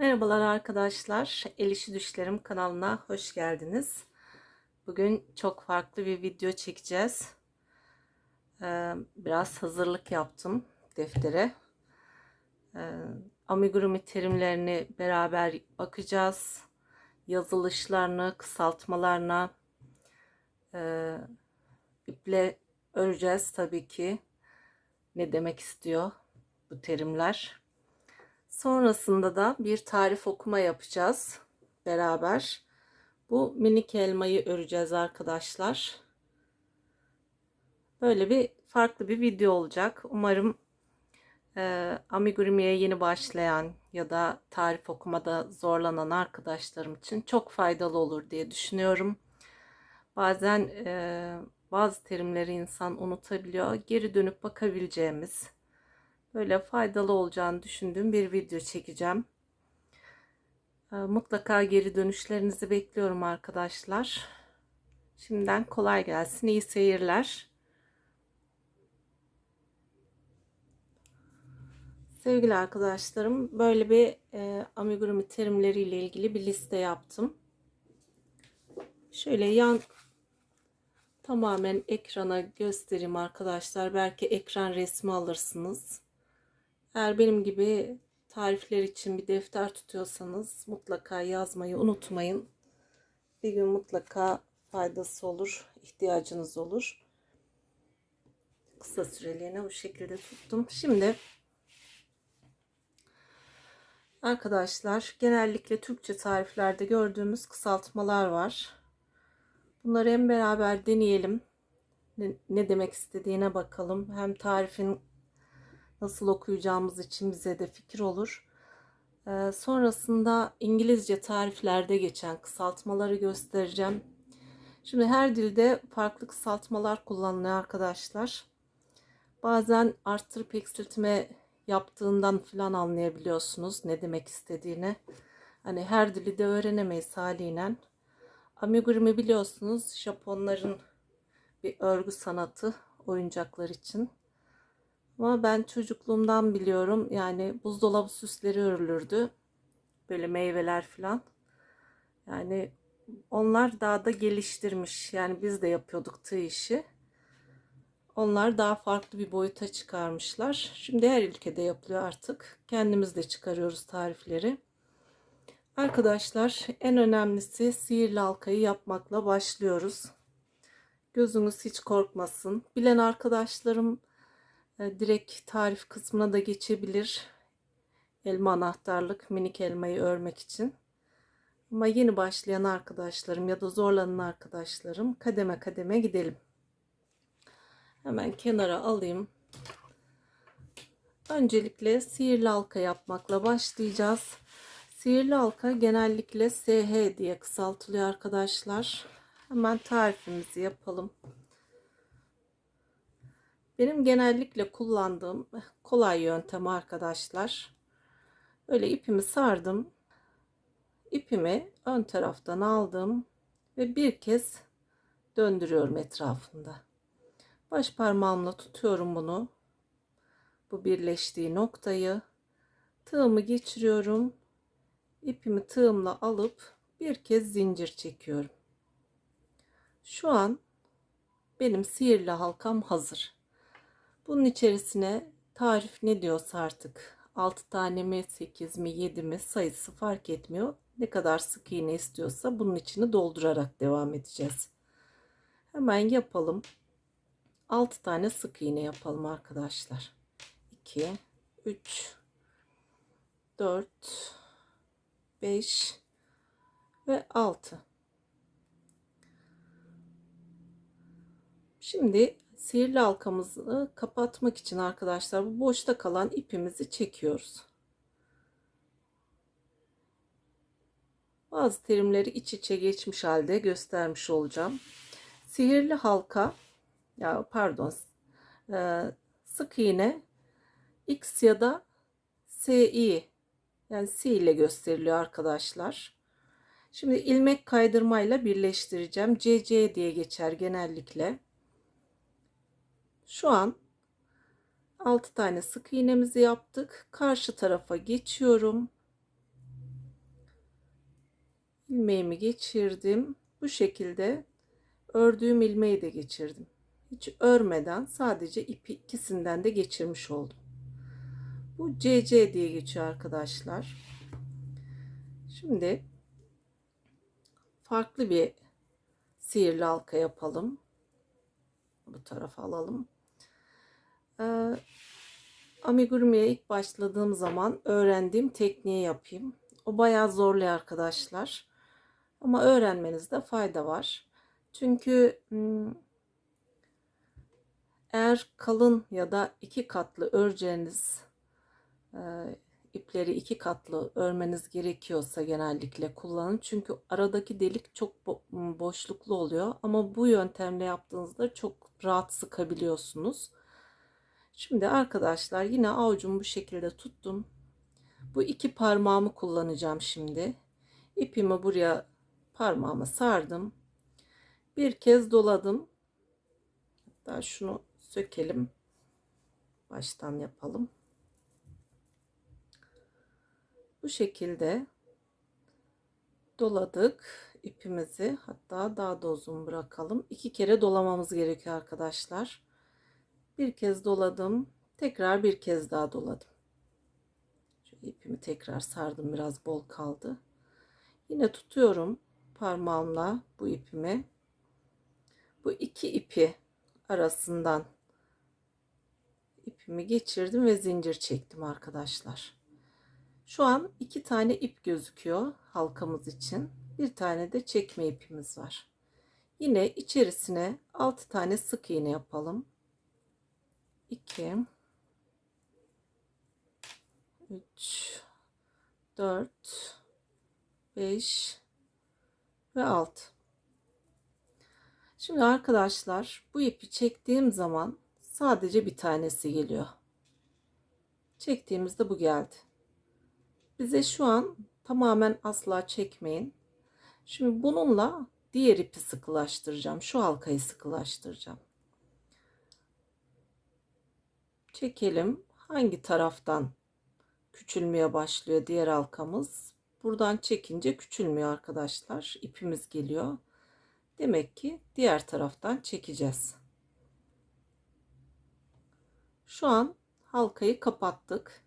Merhabalar arkadaşlar. El Düşlerim kanalına hoş geldiniz. Bugün çok farklı bir video çekeceğiz. Ee, biraz hazırlık yaptım deftere. Ee, amigurumi terimlerini beraber bakacağız. Yazılışlarını, kısaltmalarına e, iple öreceğiz tabii ki. Ne demek istiyor bu terimler. Sonrasında da bir tarif okuma yapacağız beraber. Bu minik elmayı öreceğiz arkadaşlar. Böyle bir farklı bir video olacak. Umarım e, amigurumiye yeni başlayan ya da tarif okumada zorlanan arkadaşlarım için çok faydalı olur diye düşünüyorum. Bazen e, bazı terimleri insan unutabiliyor. Geri dönüp bakabileceğimiz böyle faydalı olacağını düşündüğüm bir video çekeceğim. Ee, mutlaka geri dönüşlerinizi bekliyorum arkadaşlar. Şimdiden kolay gelsin. İyi seyirler. Sevgili arkadaşlarım böyle bir e, amigurumi terimleriyle ilgili bir liste yaptım. Şöyle yan tamamen ekrana göstereyim arkadaşlar. Belki ekran resmi alırsınız. Eğer benim gibi tarifler için bir defter tutuyorsanız mutlaka yazmayı unutmayın. Bir gün mutlaka faydası olur, ihtiyacınız olur. Kısa süreliğine bu şekilde tuttum. Şimdi arkadaşlar genellikle Türkçe tariflerde gördüğümüz kısaltmalar var. Bunları hem beraber deneyelim. Ne, demek istediğine bakalım. Hem tarifin nasıl okuyacağımız için bize de fikir olur. Ee, sonrasında İngilizce tariflerde geçen kısaltmaları göstereceğim. Şimdi her dilde farklı kısaltmalar kullanılıyor arkadaşlar. Bazen arttırıp eksiltme yaptığından falan anlayabiliyorsunuz ne demek istediğini. Hani her dili de öğrenemeyiz haliyle. Amigurumi biliyorsunuz Japonların bir örgü sanatı oyuncaklar için. Ama ben çocukluğumdan biliyorum yani buzdolabı süsleri örülürdü. Böyle meyveler falan. Yani onlar daha da geliştirmiş. Yani biz de yapıyorduk tığ işi. Onlar daha farklı bir boyuta çıkarmışlar. Şimdi her ülkede yapılıyor artık. Kendimiz de çıkarıyoruz tarifleri. Arkadaşlar en önemlisi sihirli halkayı yapmakla başlıyoruz. Gözünüz hiç korkmasın. Bilen arkadaşlarım direkt tarif kısmına da geçebilir. Elma anahtarlık minik elmayı örmek için. Ama yeni başlayan arkadaşlarım ya da zorlanan arkadaşlarım kademe kademe gidelim. Hemen kenara alayım. Öncelikle sihirli halka yapmakla başlayacağız. Sihirli halka genellikle SH diye kısaltılıyor arkadaşlar. Hemen tarifimizi yapalım. Benim genellikle kullandığım kolay yöntem arkadaşlar. Böyle ipimi sardım. İpimi ön taraftan aldım ve bir kez döndürüyorum etrafında. Baş parmağımla tutuyorum bunu. Bu birleştiği noktayı tığımı geçiriyorum. İpimi tığımla alıp bir kez zincir çekiyorum. Şu an benim sihirli halkam hazır. Bunun içerisine tarif ne diyorsa artık 6 tane mi 8 mi 7 mi sayısı fark etmiyor. Ne kadar sık iğne istiyorsa bunun içini doldurarak devam edeceğiz. Hemen yapalım. 6 tane sık iğne yapalım arkadaşlar. 2 3 4 5 ve 6. Şimdi sihirli halkamızı kapatmak için arkadaşlar bu boşta kalan ipimizi çekiyoruz. Bazı terimleri iç içe geçmiş halde göstermiş olacağım. Sihirli halka ya pardon e, sık iğne X ya da SI yani C ile gösteriliyor arkadaşlar. Şimdi ilmek kaydırmayla birleştireceğim. CC diye geçer genellikle. Şu an 6 tane sık iğnemizi yaptık. Karşı tarafa geçiyorum. ilmeğimi geçirdim. Bu şekilde ördüğüm ilmeği de geçirdim. Hiç örmeden sadece ipi ikisinden de geçirmiş oldum. Bu CC diye geçiyor arkadaşlar. Şimdi farklı bir sihirli halka yapalım. Bu tarafa alalım. Ee, amigurumi'ye ilk başladığım zaman öğrendiğim tekniği yapayım. O bayağı zorluyor arkadaşlar. Ama öğrenmenizde fayda var. Çünkü hmm, eğer kalın ya da iki katlı öreceğiniz e, ipleri iki katlı örmeniz gerekiyorsa genellikle kullanın. Çünkü aradaki delik çok bo boşluklu oluyor. Ama bu yöntemle yaptığınızda çok rahat sıkabiliyorsunuz. Şimdi arkadaşlar yine avucumu bu şekilde tuttum. Bu iki parmağımı kullanacağım şimdi. İpimi buraya parmağıma sardım. Bir kez doladım. Hatta şunu sökelim. Baştan yapalım. Bu şekilde doladık ipimizi. Hatta daha da uzun bırakalım. İki kere dolamamız gerekiyor arkadaşlar. Bir kez doladım. Tekrar bir kez daha doladım. Şöyle ipimi tekrar sardım. Biraz bol kaldı. Yine tutuyorum parmağımla bu ipimi. Bu iki ipi arasından ipimi geçirdim ve zincir çektim arkadaşlar. Şu an iki tane ip gözüküyor halkamız için. Bir tane de çekme ipimiz var. Yine içerisine 6 tane sık iğne yapalım. 2 3 4 5 ve 6 Şimdi arkadaşlar bu ipi çektiğim zaman sadece bir tanesi geliyor. Çektiğimizde bu geldi. Bize şu an tamamen asla çekmeyin. Şimdi bununla diğer ipi sıkılaştıracağım. Şu halkayı sıkılaştıracağım. Çekelim. Hangi taraftan küçülmeye başlıyor diğer halkamız? Buradan çekince küçülmüyor arkadaşlar. İpimiz geliyor. Demek ki diğer taraftan çekeceğiz. Şu an halkayı kapattık.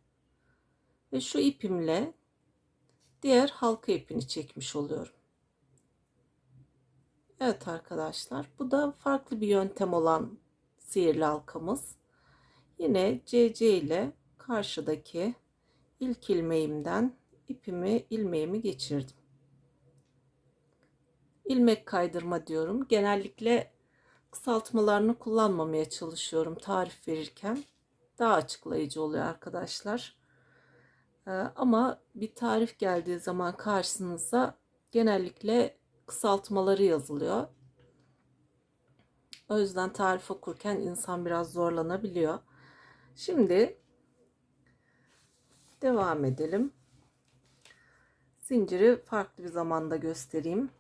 Ve şu ipimle diğer halka ipini çekmiş oluyorum. Evet arkadaşlar bu da farklı bir yöntem olan sihirli halkamız. Yine CC ile karşıdaki ilk ilmeğimden ipimi ilmeğimi geçirdim. İlmek kaydırma diyorum. Genellikle kısaltmalarını kullanmamaya çalışıyorum tarif verirken. Daha açıklayıcı oluyor arkadaşlar. Ee, ama bir tarif geldiği zaman karşınıza genellikle kısaltmaları yazılıyor. O yüzden tarif okurken insan biraz zorlanabiliyor. Şimdi devam edelim. Zinciri farklı bir zamanda göstereyim.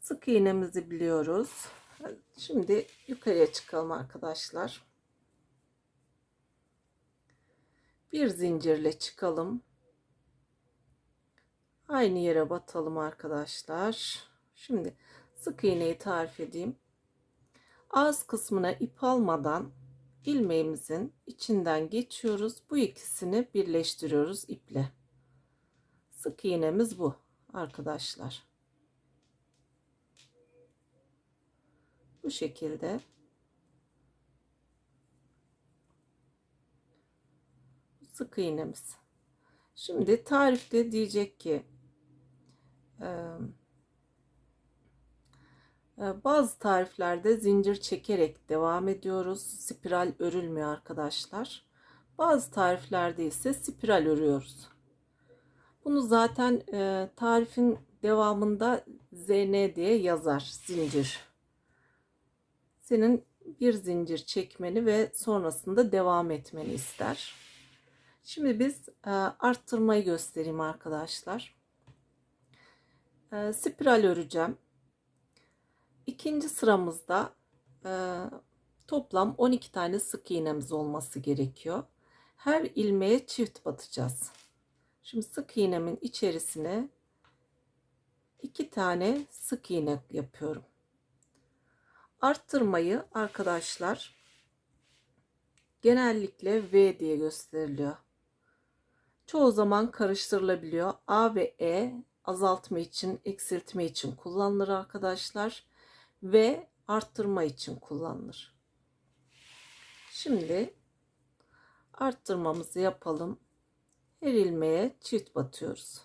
Sık iğnemizi biliyoruz. Şimdi yukarıya çıkalım arkadaşlar. Bir zincirle çıkalım. Aynı yere batalım arkadaşlar. Şimdi sık iğneyi tarif edeyim. Ağız kısmına ip almadan ilmeğimizin içinden geçiyoruz. Bu ikisini birleştiriyoruz iple. Sık iğnemiz bu arkadaşlar. Bu şekilde sık iğnemiz. Şimdi tarifte diyecek ki bazı tariflerde zincir çekerek devam ediyoruz. Spiral örülmüyor arkadaşlar. Bazı tariflerde ise spiral örüyoruz. Bunu zaten tarifin devamında ZN diye yazar zincir. Senin bir zincir çekmeni ve sonrasında devam etmeni ister. Şimdi biz e, arttırmayı göstereyim arkadaşlar. E, spiral öreceğim. İkinci sıramızda e, toplam 12 tane sık iğnemiz olması gerekiyor. Her ilmeğe çift batacağız. Şimdi sık iğnemin içerisine iki tane sık iğne yapıyorum. Arttırmayı arkadaşlar genellikle V diye gösteriliyor. Çoğu zaman karıştırılabiliyor. A ve E azaltma için, eksiltme için kullanılır arkadaşlar. Ve arttırma için kullanılır. Şimdi arttırmamızı yapalım. Her ilmeğe çift batıyoruz.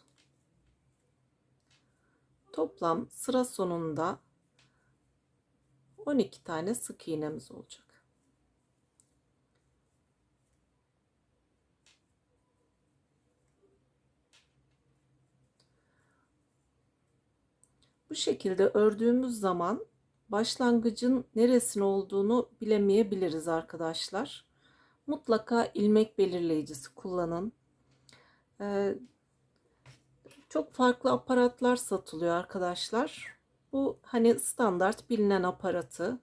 Toplam sıra sonunda 12 tane sık iğnemiz olacak. Bu şekilde ördüğümüz zaman başlangıcın neresine olduğunu bilemeyebiliriz arkadaşlar. Mutlaka ilmek belirleyicisi kullanın. Ee, çok farklı aparatlar satılıyor arkadaşlar. Bu hani standart bilinen aparatı.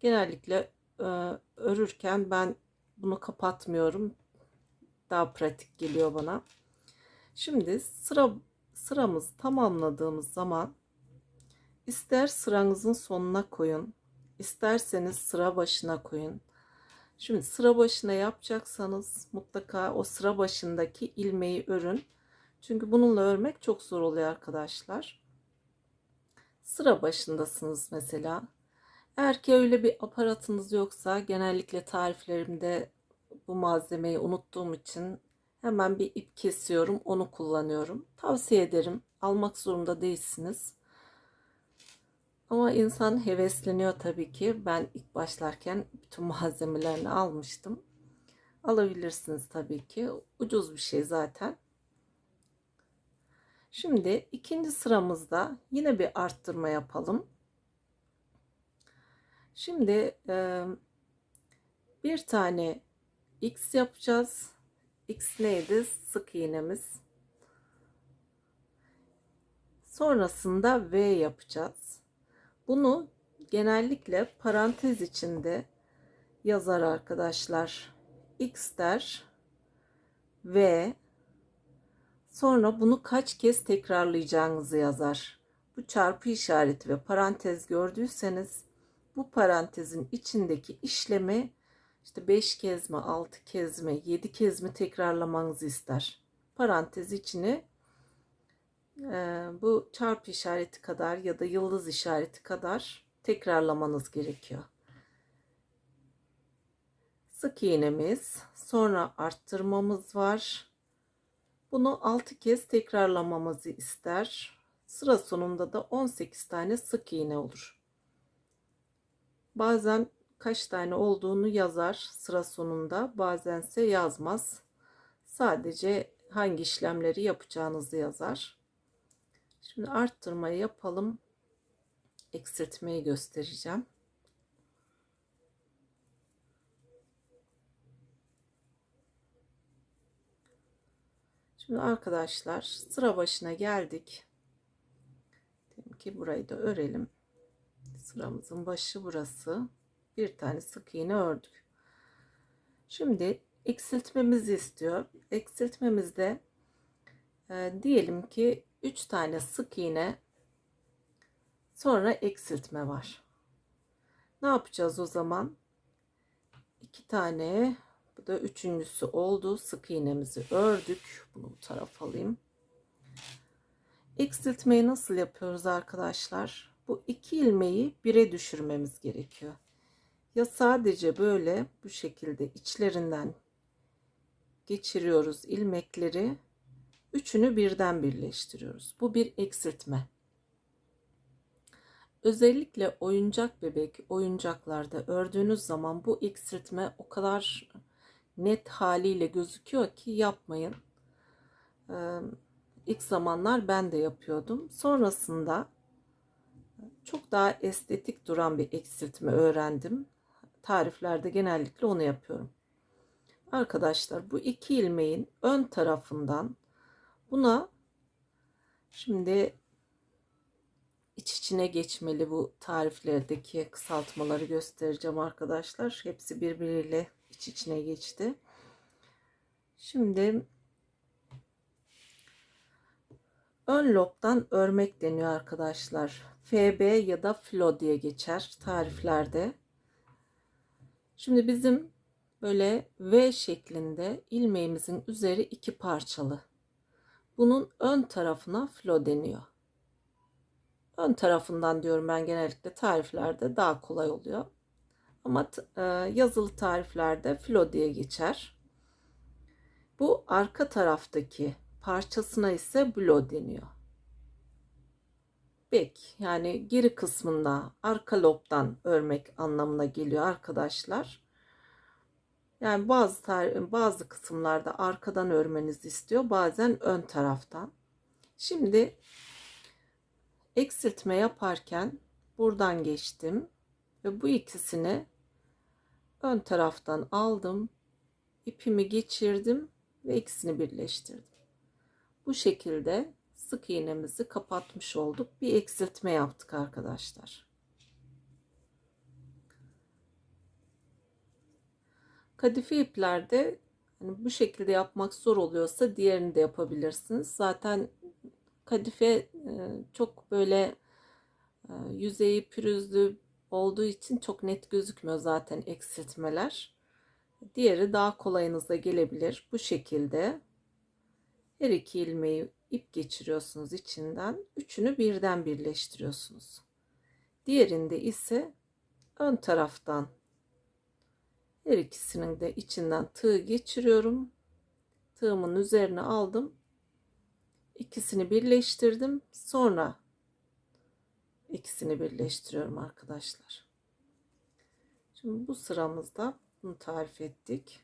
Genellikle e, örürken ben bunu kapatmıyorum. Daha pratik geliyor bana. Şimdi sıra sıramız tamamladığımız zaman ister sıranızın sonuna koyun, isterseniz sıra başına koyun. Şimdi sıra başına yapacaksanız mutlaka o sıra başındaki ilmeği örün. Çünkü bununla örmek çok zor oluyor arkadaşlar. Sıra başındasınız mesela. Eğer ki öyle bir aparatınız yoksa genellikle tariflerimde bu malzemeyi unuttuğum için hemen bir ip kesiyorum. Onu kullanıyorum. Tavsiye ederim. Almak zorunda değilsiniz. Ama insan hevesleniyor tabii ki. Ben ilk başlarken bütün malzemelerini almıştım. Alabilirsiniz tabii ki. Ucuz bir şey zaten. Şimdi ikinci sıramızda yine bir arttırma yapalım. Şimdi e, bir tane x yapacağız. X neydi? Sık iğnemiz. Sonrasında V yapacağız. Bunu genellikle parantez içinde yazar arkadaşlar. X der V sonra bunu kaç kez tekrarlayacağınızı yazar. Bu çarpı işareti ve parantez gördüyseniz bu parantezin içindeki işlemi işte 5 kez mi, 6 kez mi, 7 kez mi tekrarlamanızı ister. Parantez içini bu çarpı işareti kadar ya da yıldız işareti kadar tekrarlamanız gerekiyor. Sık iğnemiz, sonra arttırmamız var. Bunu 6 kez tekrarlamamızı ister. Sıra sonunda da 18 tane sık iğne olur. Bazen kaç tane olduğunu yazar sıra sonunda, bazense yazmaz. Sadece hangi işlemleri yapacağınızı yazar. Şimdi arttırmayı yapalım. Eksiltmeyi göstereceğim. Şimdi arkadaşlar sıra başına geldik. Diyelim ki burayı da örelim. Sıramızın başı burası. Bir tane sık iğne ördük. Şimdi eksiltmemizi istiyor. Eksiltmemizde e, diyelim ki 3 tane sık iğne sonra eksiltme var. Ne yapacağız o zaman? 2 tane bu da üçüncüsü oldu. Sık iğnemizi ördük. Bunu bu tarafa alayım. Eksiltmeyi nasıl yapıyoruz arkadaşlar? Bu iki ilmeği bire düşürmemiz gerekiyor. Ya sadece böyle bu şekilde içlerinden geçiriyoruz ilmekleri. Üçünü birden birleştiriyoruz. Bu bir eksiltme. Özellikle oyuncak bebek oyuncaklarda ördüğünüz zaman bu eksiltme o kadar net haliyle gözüküyor ki yapmayın. Ee, ilk zamanlar ben de yapıyordum. Sonrasında çok daha estetik duran bir eksiltme öğrendim. Tariflerde genellikle onu yapıyorum. Arkadaşlar bu iki ilmeğin ön tarafından buna şimdi iç içine geçmeli bu tariflerdeki kısaltmaları göstereceğim arkadaşlar. Hepsi birbiriyle iç içine geçti. Şimdi ön lobdan örmek deniyor arkadaşlar. FB ya da flo diye geçer tariflerde. Şimdi bizim böyle V şeklinde ilmeğimizin üzeri iki parçalı. Bunun ön tarafına flo deniyor. Ön tarafından diyorum ben genellikle tariflerde daha kolay oluyor. Ama e, yazılı tariflerde flo diye geçer. Bu arka taraftaki parçasına ise blo deniyor. Bek yani geri kısmında arka lobdan örmek anlamına geliyor arkadaşlar. Yani bazı bazı kısımlarda arkadan örmenizi istiyor, bazen ön taraftan. Şimdi eksiltme yaparken buradan geçtim ve bu ikisini ön taraftan aldım. ipimi geçirdim ve ikisini birleştirdim. Bu şekilde sık iğnemizi kapatmış olduk. Bir eksiltme yaptık arkadaşlar. Kadife iplerde hani bu şekilde yapmak zor oluyorsa diğerini de yapabilirsiniz. Zaten kadife e, çok böyle e, yüzeyi pürüzlü olduğu için çok net gözükmüyor zaten eksiltmeler. Diğeri daha kolayınıza gelebilir. Bu şekilde her iki ilmeği ip geçiriyorsunuz içinden. Üçünü birden birleştiriyorsunuz. Diğerinde ise ön taraftan her ikisinin de içinden tığ geçiriyorum. Tığımın üzerine aldım. İkisini birleştirdim. Sonra ikisini birleştiriyorum arkadaşlar. Şimdi bu sıramızda bunu tarif ettik.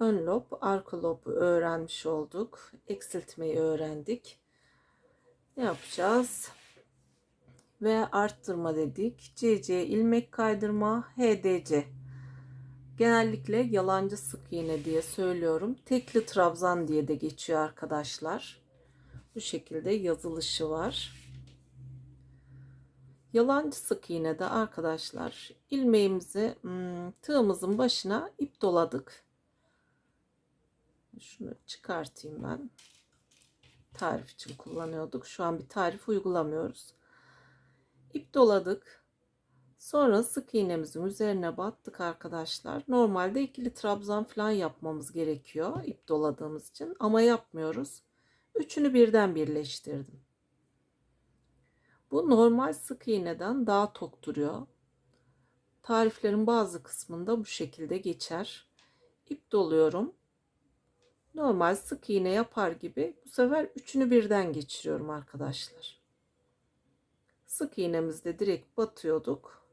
Ön lob, arka lobu öğrenmiş olduk. Eksiltmeyi öğrendik. Ne yapacağız? Ve arttırma dedik. CC ilmek kaydırma, HDC. Genellikle yalancı sık iğne diye söylüyorum. Tekli trabzan diye de geçiyor arkadaşlar. Bu şekilde yazılışı var. Yalancı sık iğne de arkadaşlar ilmeğimizi hmm, tığımızın başına ip doladık. Şunu çıkartayım ben. Tarif için kullanıyorduk. Şu an bir tarif uygulamıyoruz. İp doladık. Sonra sık iğnemizin üzerine battık arkadaşlar. Normalde ikili trabzan falan yapmamız gerekiyor ip doladığımız için ama yapmıyoruz. Üçünü birden birleştirdim. Bu normal sık iğneden daha tok duruyor. Tariflerin bazı kısmında bu şekilde geçer. İp doluyorum. Normal sık iğne yapar gibi bu sefer üçünü birden geçiriyorum arkadaşlar. Sık iğnemizde direkt batıyorduk.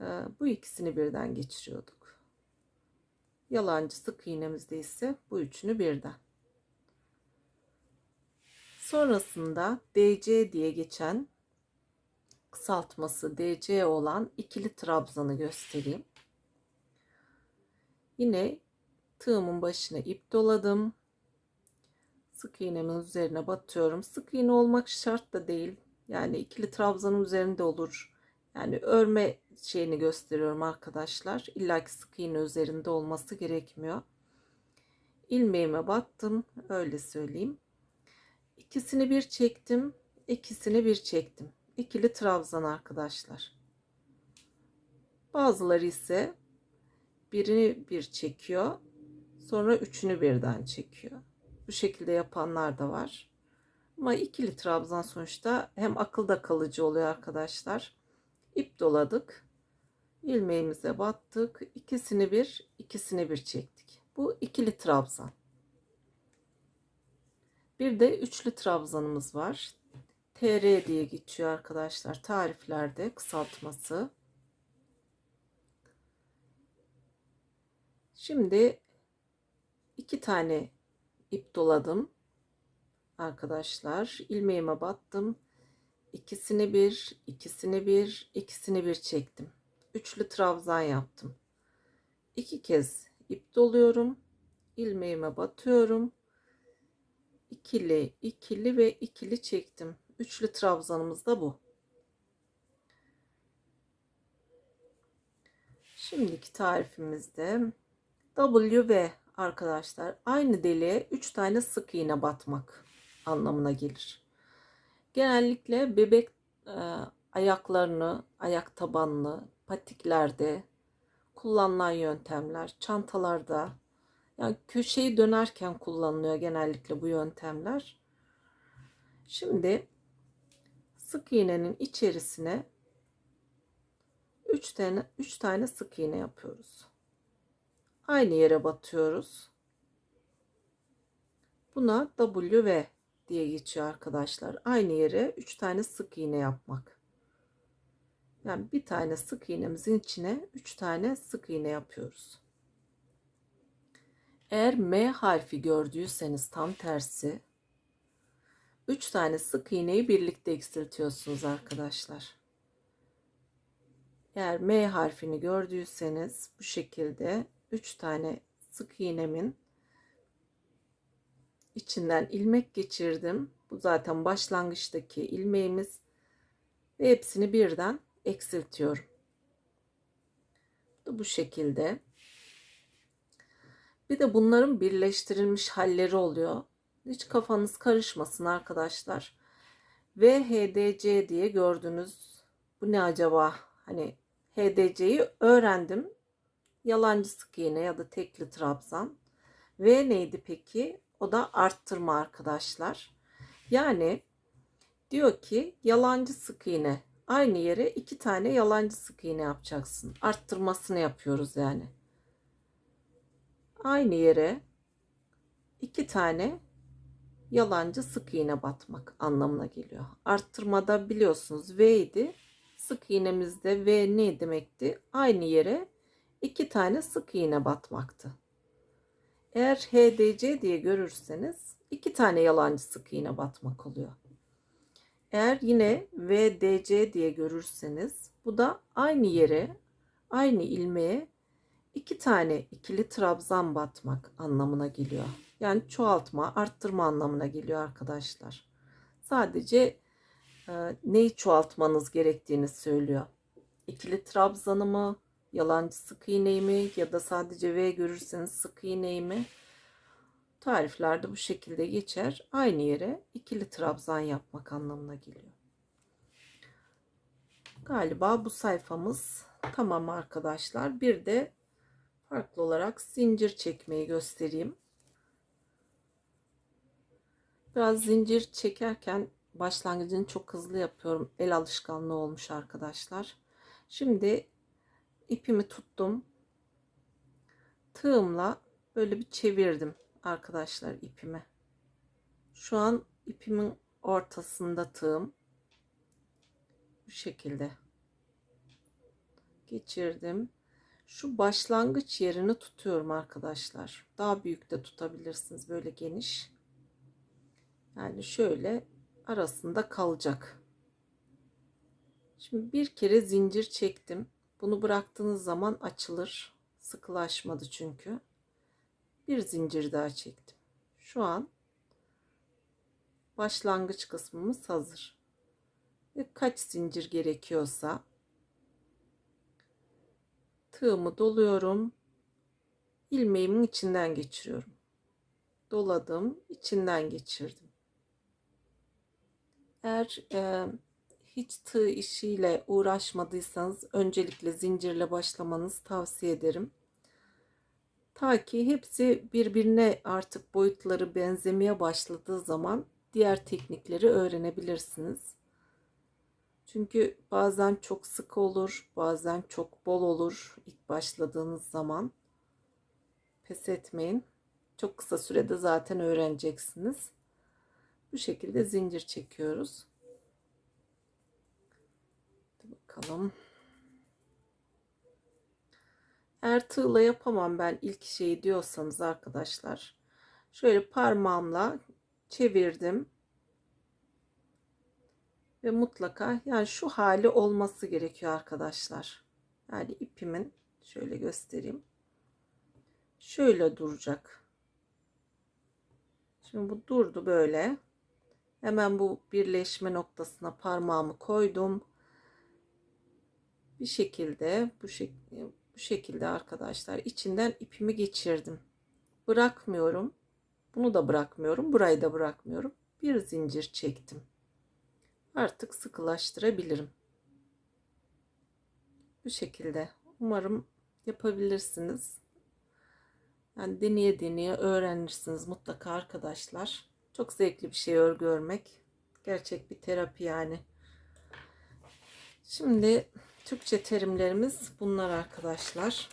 Ee, bu ikisini birden geçiriyorduk. Yalancı sık iğnemizde ise bu üçünü birden. Sonrasında DC diye geçen kısaltması DC olan ikili trabzanı göstereyim. Yine tığımın başına ip doladım. Sık iğnemin üzerine batıyorum. Sık iğne olmak şart da değil. Yani ikili trabzanın üzerinde olur. Yani örme şeyini gösteriyorum arkadaşlar. İlla ki sık iğne üzerinde olması gerekmiyor. İlmeğime battım. Öyle söyleyeyim. İkisini bir çektim. ikisini bir çektim. İkili trabzan arkadaşlar. Bazıları ise birini bir çekiyor. Sonra üçünü birden çekiyor. Bu şekilde yapanlar da var. Ama ikili trabzan sonuçta hem akılda kalıcı oluyor arkadaşlar. İp doladık. ilmeğimize battık. İkisini bir, ikisini bir çektik. Bu ikili trabzan. Bir de üçlü trabzanımız var. TR diye geçiyor arkadaşlar tariflerde kısaltması. Şimdi iki tane ip doladım arkadaşlar. ilmeğime battım. İkisini bir, ikisini bir, ikisini bir çektim. Üçlü trabzan yaptım. İki kez ip doluyorum. ilmeğime batıyorum ikili, ikili ve ikili çektim. Üçlü trabzanımız da bu. Şimdiki tarifimizde W ve arkadaşlar aynı deliğe 3 tane sık iğne batmak anlamına gelir. Genellikle bebek e, ayaklarını, ayak tabanını, patiklerde kullanılan yöntemler, çantalarda yani köşeyi dönerken kullanılıyor genellikle bu yöntemler. Şimdi sık iğnenin içerisine 3 tane 3 tane sık iğne yapıyoruz. Aynı yere batıyoruz. Buna W diye geçiyor arkadaşlar. Aynı yere 3 tane sık iğne yapmak. Yani bir tane sık iğnemizin içine 3 tane sık iğne yapıyoruz. Eğer M harfi gördüyseniz tam tersi 3 tane sık iğneyi birlikte eksiltiyorsunuz arkadaşlar. Eğer M harfini gördüyseniz bu şekilde 3 tane sık iğnemin içinden ilmek geçirdim. Bu zaten başlangıçtaki ilmeğimiz ve hepsini birden eksiltiyorum. Bu şekilde. Bir de bunların birleştirilmiş halleri oluyor. Hiç kafanız karışmasın arkadaşlar. VHDC diye gördünüz. Bu ne acaba? Hani HDC'yi öğrendim. Yalancı sık iğne ya da tekli trabzan. V neydi peki? O da arttırma arkadaşlar. Yani diyor ki yalancı sık iğne aynı yere iki tane yalancı sık iğne yapacaksın. Arttırmasını yapıyoruz yani. Aynı yere iki tane yalancı sık iğne batmak anlamına geliyor. Arttırmada biliyorsunuz V idi. Sık iğnemizde V ne demekti? Aynı yere iki tane sık iğne batmaktı. Eğer HDC diye görürseniz iki tane yalancı sık iğne batmak oluyor. Eğer yine VDC diye görürseniz bu da aynı yere aynı ilmeğe iki tane ikili trabzan batmak anlamına geliyor. Yani çoğaltma, arttırma anlamına geliyor arkadaşlar. Sadece e, neyi çoğaltmanız gerektiğini söylüyor. İkili trabzanı mı, yalancı sık iğneyi ya da sadece V görürseniz sık iğneyi mi? Tariflerde bu şekilde geçer. Aynı yere ikili trabzan yapmak anlamına geliyor. Galiba bu sayfamız tamam arkadaşlar. Bir de farklı olarak zincir çekmeyi göstereyim. Biraz zincir çekerken başlangıcını çok hızlı yapıyorum. El alışkanlığı olmuş arkadaşlar. Şimdi ipimi tuttum. Tığımla böyle bir çevirdim arkadaşlar ipimi. Şu an ipimin ortasında tığım. Bu şekilde geçirdim. Şu başlangıç yerini tutuyorum arkadaşlar. Daha büyük de tutabilirsiniz böyle geniş. Yani şöyle arasında kalacak. Şimdi bir kere zincir çektim. Bunu bıraktığınız zaman açılır. Sıkılaşmadı çünkü. Bir zincir daha çektim. Şu an başlangıç kısmımız hazır. Ve kaç zincir gerekiyorsa tığımı doluyorum. ilmeğimin içinden geçiriyorum. Doladım, içinden geçirdim. Eğer e, hiç tığ işiyle uğraşmadıysanız öncelikle zincirle başlamanızı tavsiye ederim. Ta ki hepsi birbirine artık boyutları benzemeye başladığı zaman diğer teknikleri öğrenebilirsiniz. Çünkü bazen çok sık olur, bazen çok bol olur ilk başladığınız zaman. Pes etmeyin. Çok kısa sürede zaten öğreneceksiniz. Bu şekilde zincir çekiyoruz. Bakalım. Eğer tığla yapamam ben ilk şeyi diyorsanız arkadaşlar. Şöyle parmağımla çevirdim. Ve mutlaka yani şu hali olması gerekiyor arkadaşlar. Yani ipimin şöyle göstereyim. Şöyle duracak. Şimdi bu durdu böyle. Hemen bu birleşme noktasına parmağımı koydum. Bir şekilde bu şekilde bu şekilde arkadaşlar içinden ipimi geçirdim. bırakmıyorum. Bunu da bırakmıyorum. Burayı da bırakmıyorum. Bir zincir çektim. Artık sıkılaştırabilirim. Bu şekilde. Umarım yapabilirsiniz. Yani deneye deneye öğrenirsiniz mutlaka arkadaşlar. Çok zevkli bir şey örgü örmek. Gerçek bir terapi yani. Şimdi Türkçe terimlerimiz bunlar arkadaşlar.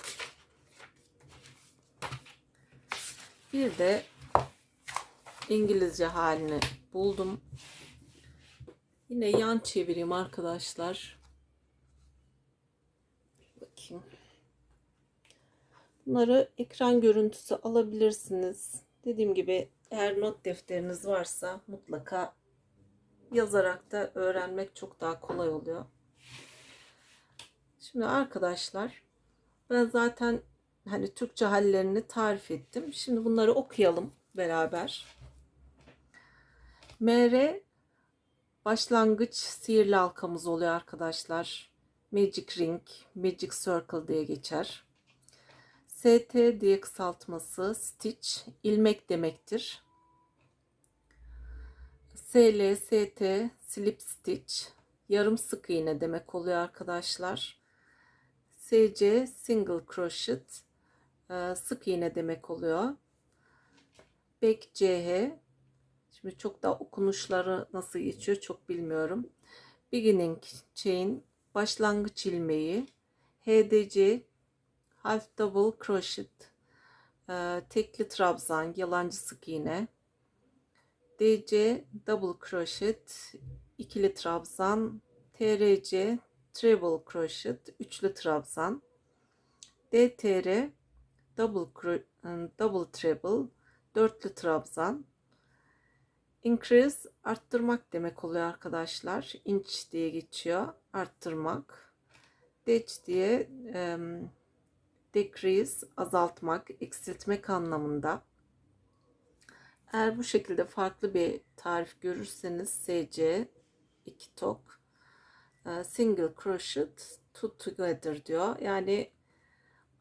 Bir de İngilizce halini buldum. Yine yan çevireyim arkadaşlar. Bakayım. Bunları ekran görüntüsü alabilirsiniz. Dediğim gibi eğer not defteriniz varsa mutlaka yazarak da öğrenmek çok daha kolay oluyor. Şimdi arkadaşlar ben zaten hani Türkçe hallerini tarif ettim. Şimdi bunları okuyalım beraber. MR başlangıç sihirli halkamız oluyor arkadaşlar. Magic Ring, Magic Circle diye geçer. ST diye kısaltması Stitch, ilmek demektir. SL, ST, Slip Stitch, yarım sık iğne demek oluyor arkadaşlar. SC, Single Crochet, e, sık iğne demek oluyor. Back CH, şimdi çok da okunuşları nasıl geçiyor çok bilmiyorum. Beginning Chain, başlangıç ilmeği. HDC, half double crochet e, tekli trabzan yalancı sık iğne DC double crochet ikili trabzan TRC treble crochet üçlü trabzan. DTR double e, double treble dörtlü trabzan. İncrease arttırmak demek oluyor arkadaşlar. İnch diye geçiyor arttırmak. Detch diye um, decrease azaltmak, eksiltmek anlamında. Eğer bu şekilde farklı bir tarif görürseniz SC 2 tok. e, single crochet two together diyor. Yani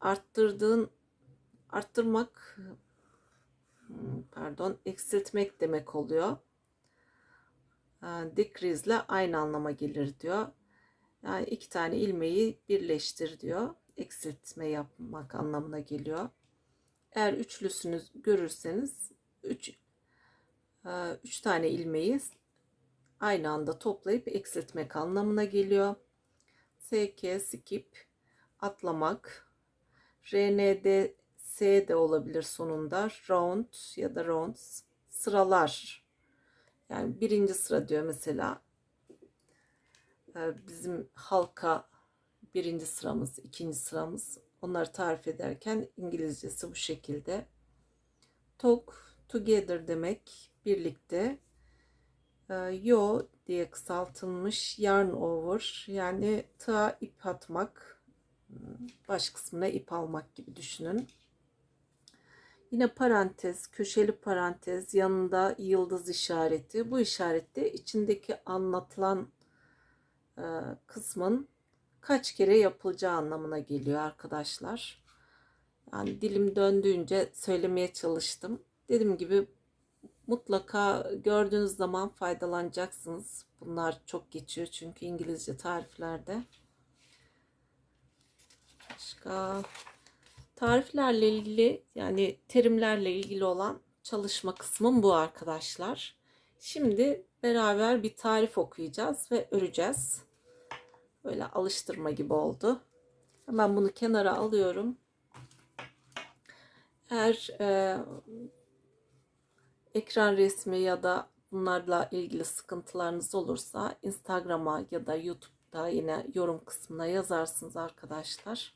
arttırdığın arttırmak pardon eksiltmek demek oluyor. E, decrease ile aynı anlama gelir diyor. Yani iki tane ilmeği birleştir diyor eksiltme yapmak anlamına geliyor. Eğer üçlüsünü görürseniz 3 üç, 3 e, tane ilmeği aynı anda toplayıp eksiltmek anlamına geliyor. SK skip atlamak. RND S de olabilir sonunda. Round ya da rounds sıralar. Yani birinci sıra diyor mesela. E, bizim halka birinci sıramız, ikinci sıramız. Onları tarif ederken İngilizcesi bu şekilde. Talk together demek birlikte. Ee, yo diye kısaltılmış yarn over yani ta ip atmak baş kısmına ip almak gibi düşünün. Yine parantez, köşeli parantez, yanında yıldız işareti. Bu işarette içindeki anlatılan e, kısmın kaç kere yapılacağı anlamına geliyor arkadaşlar. Yani dilim döndüğünce söylemeye çalıştım. Dediğim gibi mutlaka gördüğünüz zaman faydalanacaksınız. Bunlar çok geçiyor çünkü İngilizce tariflerde. Başka tariflerle ilgili yani terimlerle ilgili olan çalışma kısmım bu arkadaşlar. Şimdi beraber bir tarif okuyacağız ve öreceğiz. Böyle alıştırma gibi oldu. Hemen bunu kenara alıyorum. Eğer e, ekran resmi ya da bunlarla ilgili sıkıntılarınız olursa Instagram'a ya da YouTube'da yine yorum kısmına yazarsınız arkadaşlar.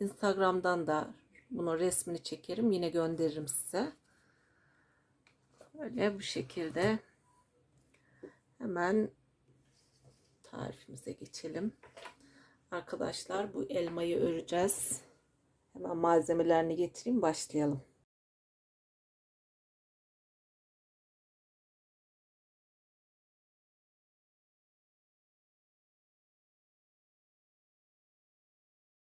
Instagram'dan da bunu resmini çekerim yine gönderirim size. Böyle bu şekilde hemen tarifimize geçelim. Arkadaşlar bu elmayı öreceğiz. Hemen malzemelerini getireyim başlayalım.